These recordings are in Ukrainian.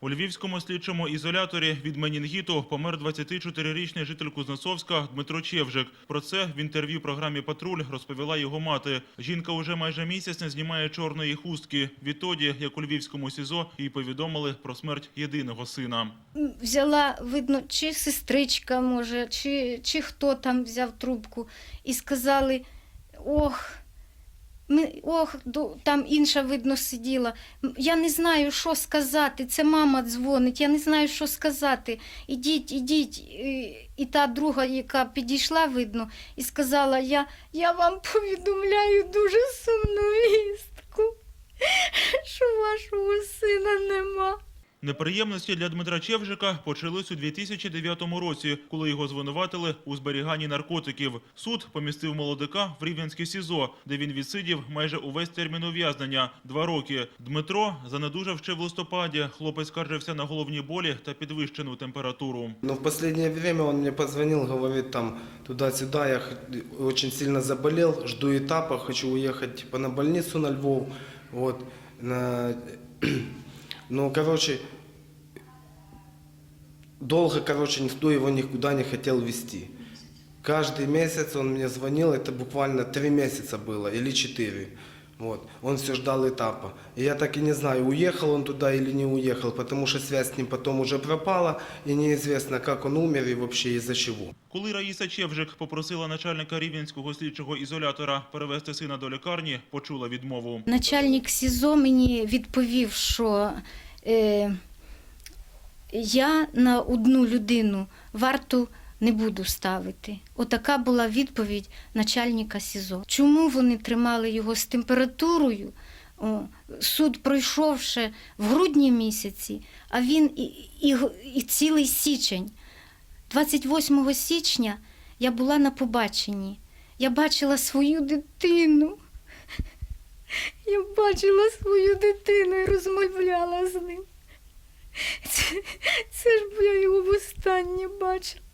У львівському слідчому ізоляторі від менінгіту помер 24-річний житель Кузнецовська Дмитро Чевжик. Про це в інтерв'ю програмі «Патруль» розповіла його мати. Жінка уже майже місяць не знімає чорної хустки. Відтоді, як у львівському СІЗО, їй повідомили про смерть єдиного сина. взяла, видно, чи сестричка, може, чи, чи хто там взяв трубку, і сказали: ох, ми, ох, там інша, видно, сиділа. Я не знаю, що сказати. Це мама дзвонить, я не знаю, що сказати. Ідіть, ідіть. І, і та друга, яка підійшла, видно, і сказала: Я, я вам повідомляю дуже Неприємності для Дмитра Чевжика почались у 2009 році, коли його звинуватили у зберіганні наркотиків. Суд помістив молодика в Рівненське СІЗО, де він відсидів майже увесь термін ув'язнення – два роки. Дмитро занедужав ще в листопаді. Хлопець скаржився на головні болі та підвищену температуру. Но в последнее время он мне позвонил, говорит там туда-сюда, я очень сильно заболел, жду этапа, хочу уехать типа на больницу на Львов, вот, на... ну, короче, долго, короче, никто его никуда не хотел везти. Каждый месяц он мне звонил, это буквально три месяца было или четыре. Вот. Он все ждал этапа. И я так и не знаю, уехал он туда или не уехал, потому что связь с ним потом уже пропала, и неизвестно, как он умер и вообще из-за чего. Коли Раїса Чевжик попросила начальника Рівненського слідчого ізолятора перевести сина до лікарні, почула відмову. Начальник СІЗО мені відповів, що е, я на одну людину варту не буду ставити. Отака була відповідь начальника СІЗО. Чому вони тримали його з температурою? О, суд пройшов ще в грудні місяці, а він і, і, і цілий січень. 28 січня я була на побаченні. Я бачила свою дитину. Я бачила свою дитину і розмовляла з ним. Це, це ж я його востаннє бачила.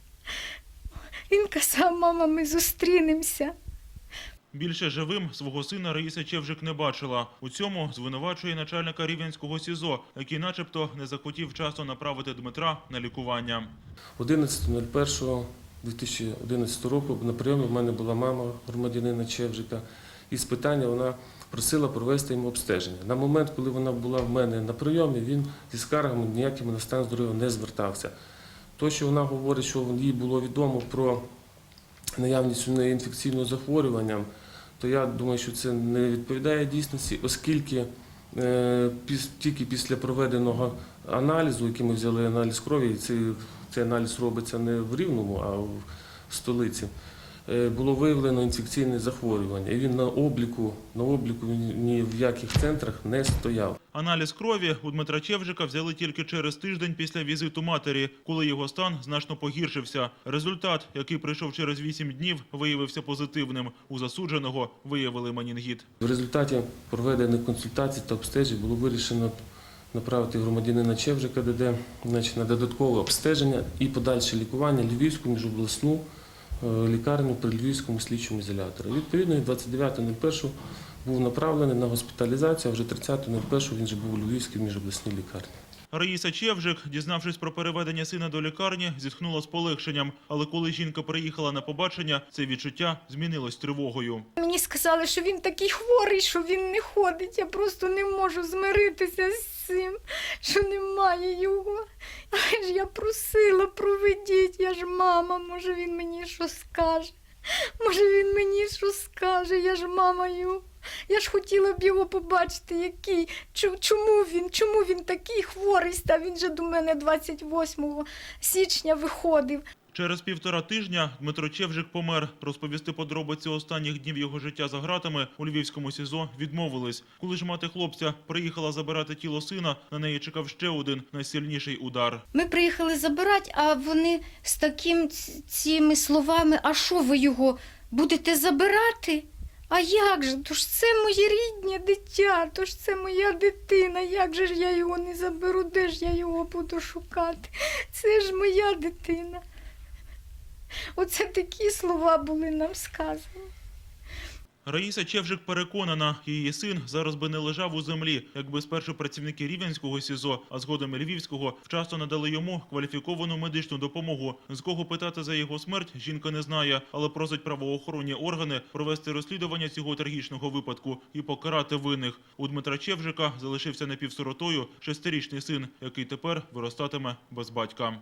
Він казав, мама, ми зустрінемося. Більше живим свого сина Раїса Чевжик не бачила. У цьому звинувачує начальника Рівненського СІЗО, який начебто не захотів вчасно направити Дмитра на лікування. 11.01.2011 року на прийомі в мене була мама громадянина Чевжика. І з питання вона просила провести йому обстеження. На момент, коли вона була в мене на прийомі, він зі скаргами ніякими на стан здоров'я не звертався. То, що вона говорить, що їй було відомо про наявність у неї інфекційного захворювання, то я думаю, що це не відповідає дійсності, оскільки е, тільки після проведеного аналізу, який ми взяли аналіз крові, і цей, аналіз робиться не в Рівному, а в столиці, було виявлено інфекційне захворювання. І він на обліку, на обліку ні в яких центрах не стояв. Аналіз крові у Дмитра Чевжика взяли тільки через тиждень після візиту матері, коли його стан значно погіршився. Результат, який прийшов через 8 днів, виявився позитивним. У засудженого виявили менінгіт. В результаті проведених консультацій та обстежень було вирішено направити громадянина Чевжика ДД значить, на додаткове обстеження і подальше лікування Львівську міжобласну е, лікарню при Львівському слідчому ізоляторі. Відповідно, 29.01 був направлений на госпіталізацію, а вже 30.01 він вже був у Львівській міжобласній лікарні. Раїса Чевжик, дізнавшись про переведення сина до лікарні, зітхнула з полегшенням. Але коли жінка приїхала на побачення, це відчуття змінилось тривогою. Мені сказали, що він такий хворий, що він не ходить. Я просто не можу змиритися з цим, що немає його. Але ж я просила, проведіть, я ж мама, може він мені що скаже. Може він мені що скаже, я ж мама його. Я ж хотіла б його побачити, який, чому він, чому він такий хворий став. Він же до мене 28 січня виходив. Через півтора тижня Дмитро Чевжик помер. Розповісти подробиці останніх днів його життя за ґратами у львівському СІЗО відмовились. Коли ж мати хлопця приїхала забирати тіло сина, на неї чекав ще один найсильніший удар. Ми приїхали забирати, а вони з таким ц- цими словами: а що ви його будете забирати? А як же? То ж це моє рідне дитя, то ж це моя дитина. Як же ж я його не заберу? Де ж я його буду шукати? Це ж моя дитина. Оце такі слова були нам сказані. Раїса Чевжик переконана, її син зараз би не лежав у землі, якби спершу працівники Рівненського СІЗО, а згодом і Львівського, вчасно надали йому кваліфіковану медичну допомогу. З кого питати за його смерть, жінка не знає, але просить правоохоронні органи провести розслідування цього трагічного випадку і покарати винних. У Дмитра Чевжика залишився напівсиротою шестирічний син, який тепер виростатиме без батька.